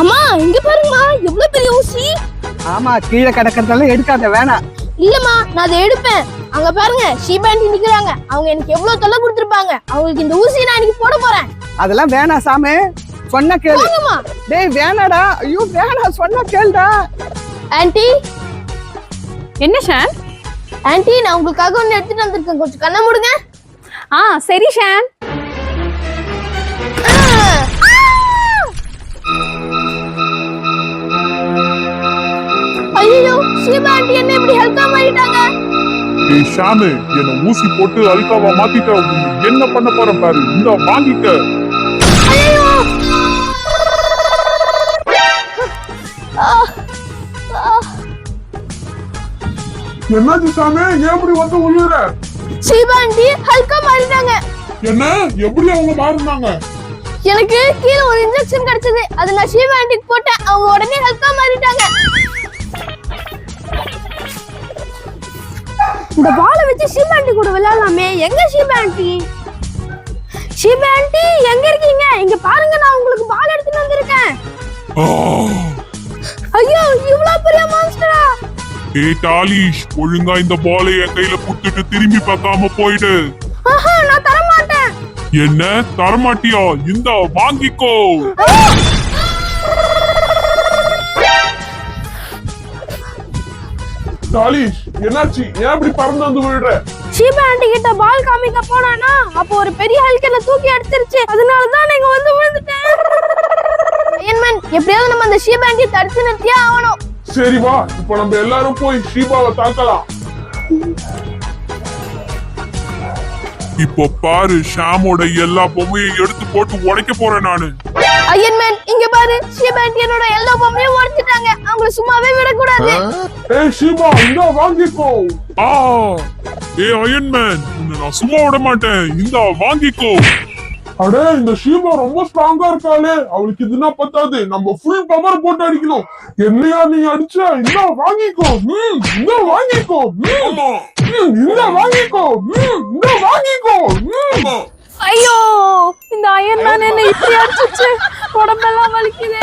அம்மா இங்க பாருங்கம்மா எவ்வளவு பெரிய ஊசி? ஆமா கீழே கிடக்கறதெல்லாம் எடுக்காத வேணாம். இல்லம்மா நான் அதை எடுப்பேன். அங்க பாருங்க ஷீபாண்டி நிக்கிறாங்க. அவங்க எனக்கு எவ்வளவு தொல்லை கொடுத்துருப்பாங்க. அவங்களுக்கு இந்த ஊசியை நான் இன்னைக்கு போட போறேன். அதெல்லாம் வேணாம் சாமி. சொன்ன கேளு. டேய் வேணாடா. ஐயோ வேணாம் சொன்ன கேளுடா. ஆன்ட்டி என்ன ஷான்? ஆன்ட்டி நான் உங்களுக்காக ஒன்னு எடுத்துட்டு வந்திருக்கேன். கொஞ்சம் கண்ணை மூடுங்க. ஆ சரி ஷான். ஆன்ட்டி என்ன இப்படி ஏய் ஷாமு என்ன ஊசி போட்டு அல்காவா மாத்திட்ட. உன்னை என்ன பண்ண போற பாரு. இந்த வாங்கிக்க. என்னாச்சு சாமி ஏன் இப்படி வந்து ஷீபா ஆன்ட்டி ஹல்கா மாறிட்டாங்க. என்ன? எப்படி அவங்க மாறினாங்க? எனக்கு கீழே ஒரு இன்ஜெக்ஷன் கிடைச்சது. அது நான் ஆன்ட்டிக்கு போட்டேன். அவங்க உடனே ஹெல்கா மாறிட்டாங்க. இந்த பாலை வச்சு ஷீபா ஆன்ட்டி கூட விளையாடலாமே. எங்க ஷீபா ஆன்ட்டி ஷீபா ஆன்ட்டி எங்க இருக்கீங்க? இங்க பாருங்க நான் உங்களுக்கு பால் எடுத்துட்டு வந்திருக்கேன். ஐயோ இவ்வளவு பெரிய மான்ஸ்டரா ஏய் டாலிஷ் ஒழுங்கா இந்த பாலை என் கையில குடுத்துட்டு திரும்பி பார்க்காம போயிடு. நான் தர மாட்டேன் என்ன? தரமாட்டியா? இந்த வாங்கிக்கோ. டாலிஷ் என்னாச்சு? ஏன் இப்படி பறந்து வந்து விழுற? ஷீபா ஆண்டி கிட்ட பால் காமிக்க போனானா? அப்போ ஒரு பெரிய ஹல்கனை தூக்கி எடுத்துருச்சு அதனால தான் நீங்க வந்து விழுந்துட்டேன். அயன்மேன் எப்படியாவது நம்ம அந்த ஷீபா ஆண்டி தடுத்து நிறுத்தியே ஆகணும். சரி வா இப்போ நம்ம எல்லாரும் போய் ஷீபாவை தாக்கலாம். இப்போ பாரு ஷாமோட எல்லா பொம்மையும் எடுத்து போட்டு உடைக்க போறேன் நானு. அயன்மேன் இங்க பாரு ஷீபா ஆண்டி என்னோட எல்லா பொம்மையும் உடைச்சிட்டாங்க. அவங்கள சும்மாவே விடக்கூடாது. ஏய் ஷீபா இந்த வாங்கிக்கோ. ஆ ஏய் அயன்மேன் உன்னை நான் சும்மா விட மாட்டேன். இந்த வாங்கிக்கோ. அடே இந்த ஷீபா ரொம்ப ஸ்ட்ராங்கா இருக்காளே. அவளுக்கு இதுனா பத்தாது. நம்ம ஃபுல் பவர் போட்டு அடிக்கணும். என்னையா நீ அடிச்ச? இந்த வாங்கிக்கோ. ம், இந்த வாங்கிக்கோ. இந்த வாங்கிக்கோ. இந்த வாங்கிக்கோ. ஐயோ இந்த அயன் மேன் என்ன இப்படி அடிச்சிச்சு உடம்பெல்லாம் வலிக்குது